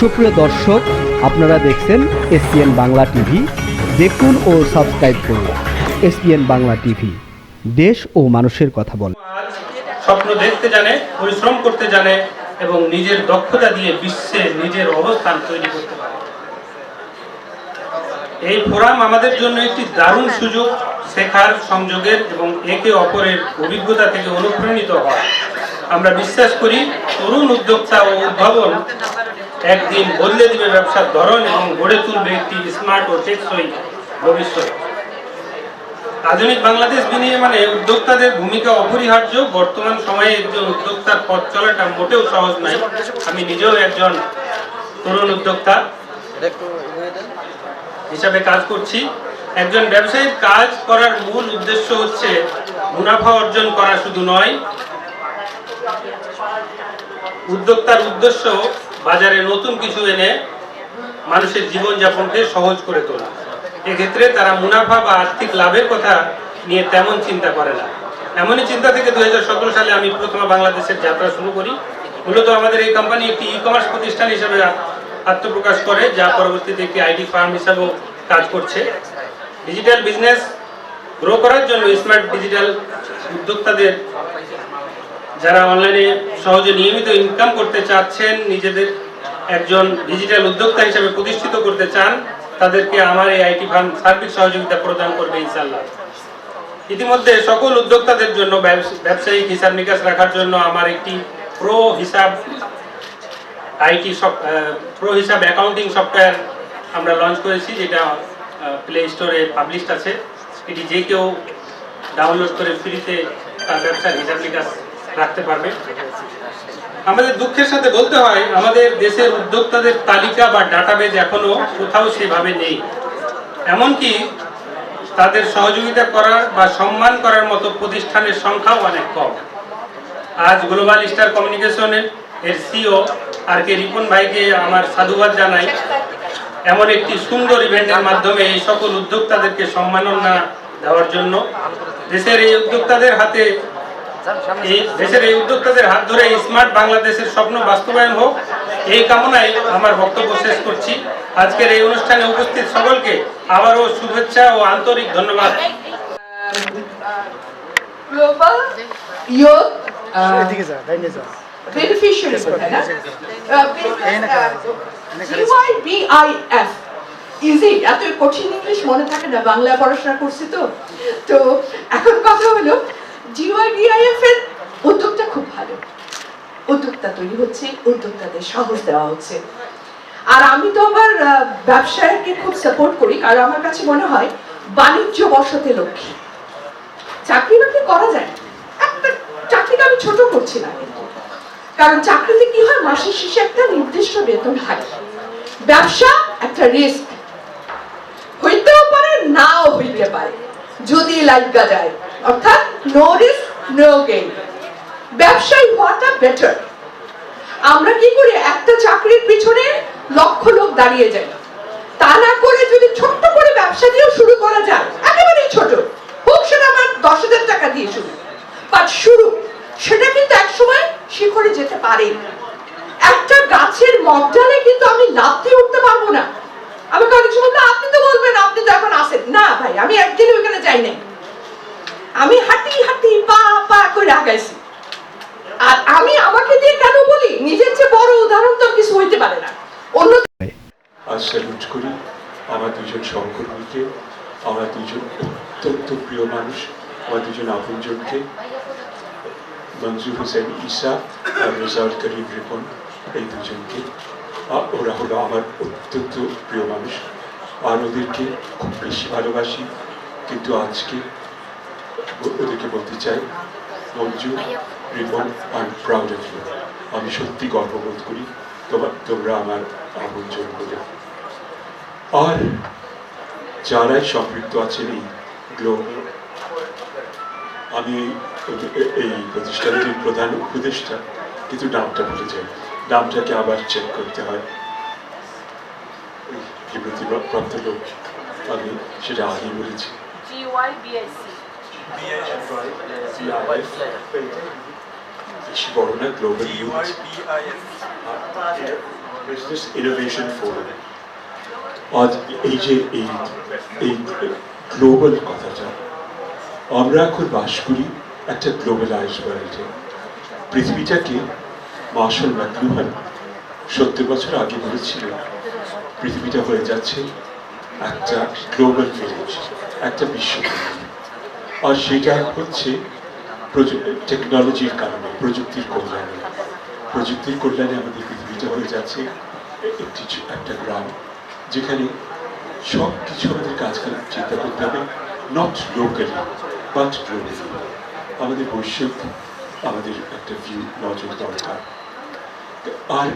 সুপ্রিয় দর্শক, আপনারা দেখছেন এসপিএন বাংলা টিভি। দেখুন ও সাবস্ক্রাইব করুন এসপিএন বাংলা টিভি। দেশ ও মানুষের কথা বলে। স্বপ্ন দেখতে জানে, পরিশ্রম করতে জানে এবং নিজের দক্ষতা দিয়ে বিশ্বে নিজের অবস্থান তৈরি করতে পারে। এই ফোরাম আমাদের জন্য একটি দারুণ সুযোগ শেখার, সংযোগের এবং একে অপরের অভিজ্ঞতা থেকে অনুপ্রাণিত হয় আমরা বিশ্বাস করি, তরুণ উদ্যোক্তা ও উদ্ভাবন একদিন বদলে দিবে ব্যবসার ধরন এবং গড়ে তুলবে একটি স্মার্ট ও টেকসই ভবিষ্যৎ। আধুনিক বাংলাদেশ বিনির্মাণে উদ্যোক্তাদের ভূমিকা অপরিহার্য। বর্তমান সময়ে একজন উদ্যোক্তার পথ চলাটা মোটেও সহজ নয়। আমি নিজেও একজন তরুণ উদ্যোক্তা। হিসাবে কাজ করছি। একজন ব্যবসায়ীর কাজ করার মূল উদ্দেশ্য হচ্ছে মুনাফা অর্জন করা শুধু নয়। উদ্যোক্তার উদ্দেশ্য বাজারে নতুন কিছু এনে মানুষের জীবনযাপনকে সহজ করে তোলা। এক্ষেত্রে তারা মুনাফা বা আর্থিক লাভের কথা নিয়ে তেমন চিন্তা করে না। এমনই চিন্তা থেকে দু হাজার সতেরো সালে আমি প্রথমে বাংলাদেশের যাত্রা শুরু করি। মূলত আমাদের এই কোম্পানি একটি ই কমার্স প্রতিষ্ঠান হিসেবে আত্মপ্রকাশ করে, যা পরবর্তীতে একটি আইটি ফার্ম হিসাবেও কাজ করছে। ডিজিটাল বিজনেস গ্রো করার জন্য স্মার্ট ডিজিটাল উদ্যোক্তাদের যারা অনলাইনে সহজে নিয়মিত ইনকাম করতে চাচ্ছেন, নিজেদের একজন ডিজিটাল উদ্যোক্তা হিসেবে প্রতিষ্ঠিত করতে চান, তাদেরকে আমার এই আইটি ফার্ম সার্বিক সহযোগিতা প্রদান করবে ইনশাল্লাহ ইতিমধ্যে সকল উদ্যোক্তাদের জন্য ব্যবসায়িক হিসাব নিকাশ রাখার জন্য আমার একটি pro Hisab IT pro Hisab accounting software আমরা লঞ্চ করেছি, যেটা প্লে স্টোরে পাবলিশড আছে। এটি যে কেউ ডাউনলোড করে ফ্রিতে তার ব্যবসার হিসাব নিকাশ রাখতে পারবে। আমাদের দুঃখের সাথে বলতে হয়, আমাদের দেশের উদ্যোক্তাদের তালিকা বা ডাটাবেজ এখনও কোথাও সেভাবে নেই। এমনকি তাদের সহযোগিতা করার বা সম্মান করার মতো প্রতিষ্ঠানের সংখ্যাও অনেক কম। আজ গ্লোবাল স্টার কমিউনিকেশনের এর সিও আর কে রিপন ভাইকে আমার সাধুবাদ জানাই। এমন একটি সুন্দর ইভেন্টের মাধ্যমে এই সকল উদ্যোক্তাদেরকে সম্মাননা দেওয়ার জন্য। দেশের এই উদ্যোক্তাদের হাতে দেশের এই উদ্যোক্তাদের হাত ধরে স্মার্ট বাংলাদেশের স্বপ্ন বাস্তবায়ন হোক এই কামনায় আমার বক্তব্য শেষ করছি। আজকের এই অনুষ্ঠানে উপস্থিত সকলকে আবারও শুভেচ্ছা ও আন্তরিক ধন্যবাদ। গ্লোবাল ইয়ুথ এদিকে যা ডাইনে যা। বেনিফিশিয়ারি তাই না? জিওয়াইবিআইএফ ইজি এত কঠিন ইংলিশ মনে থাকে না বাংলা পড়াশোনা করছি তো। তো এখন কথা হলো জিওয়াইবিআইএফ এর উদ্যোগটা খুব ভালো। উদ্যোক্তা তৈরি হচ্ছে উদ্যোক্তাদের সাহস দেওয়া হচ্ছে। আর আমি তো আহ, ব্যবসায়কে খুব সাপোর্ট করি কারণ আমার কাছে মনে হয় বাণিজ্য বসতে লক্ষ্মী। চাকরি বাকরি করা যায়। একটা চাকরিকে আমি ছোট করছি না কারণ চাকরিতে কি হয় মাসের শেষে একটা নির্দিষ্ট বেতন হয় ব্যবসা একটা রিস্ক হইতেও পারে নাও হইতে পারে। যদি লাগা যায় অর্থাৎ নো রিস্ক নো গেইন ব্যবসায়ী হওয়াটা বেটার আমরা কি করি? একটা চাকরির পিছনে লক্ষ লোক দাঁড়িয়ে যায়। তা না করে যদি ছোট্ট করে ব্যবসা দিয়েও শুরু করা যায়, একেবারেই ছোট। হোক সেটা আমার দশ হাজার টাকা দিয়ে শুরু। বাট শুরু। সেটা কিন্তু একসময় শিখরে যেতে পারে একটা গাছের মগডালে কিন্তু আমি লাভ দিয়ে উঠতে পারব না। আমাকে অনেক সময় আপনি তো বলবেন, আপনি তো এখন আসেন। না ভাই, আমি একদিন ওইখানে যাই নাই আমি হাঁটি হাঁটি পা পা করে আগাইছি আর আমি আমাকে দিয়ে কেন বলি নিজের চেয়ে বড় উদাহরণ তো আর কিছু হইতে পারে না অন্য আজ স্যালুট করি আমার দুজন সহকর্মীকে আমার দুজন অত্যন্ত প্রিয় মানুষ আমার দুজন আপনজনকে মঞ্জুর হোসেন ঈশা আর রেজাউল করিম রিপন, এই দুজনকে। ওরা হলো আমার অত্যন্ত প্রিয় মানুষ। আর ওদেরকে খুব বেশি ভালোবাসি। কিন্তু আজকে ওদেরকে বলতে চাই Manju Ripon am proud of you আমি সত্যি গর্ববোধ করি তোমার তোমরা আমার আপনজন বলে। আর যারাই সম্পৃক্ত আছেন এই আমি এই- প্রতিষ্ঠানটির প্রধান উপদেষ্টা কিন্তু নামটা ভুলে যাই নামটাকে আবার চেক করতে হয়। লোক আমি সেটা আগেই বলেছি। বেশি বড় না গ্লোবাল ইনোভেশন ফোরাম আজ এই যে এই গ্লোবাল কথাটা। আমরা এখন বাস করি একটা গ্লোবালাইজ ওয়ার্ল্ডে। পৃথিবীটাকে মার্শাল ম্যাকলুহান সত্তর বছর আগে বলেছিলেন পৃথিবীটা হয়ে যাচ্ছে একটা গ্লোবাল ভিলেজ, একটা বিশ্ব। আর সেটা হচ্ছে টেকনোলজির কারণে, প্রযুক্তির কল্যাণে। প্রযুক্তির কল্যাণে আমাদের পৃথিবীটা হয়ে যাচ্ছে একটি একটা গ্রাম, যেখানে সব কিছু আমাদের কাজকাল চিন্তা করতে হবে। নট লোকালি বাট গ্লোবালি আমাদের বৈশ্বিক আমাদের একটা ভিউ নজর দরকার। আর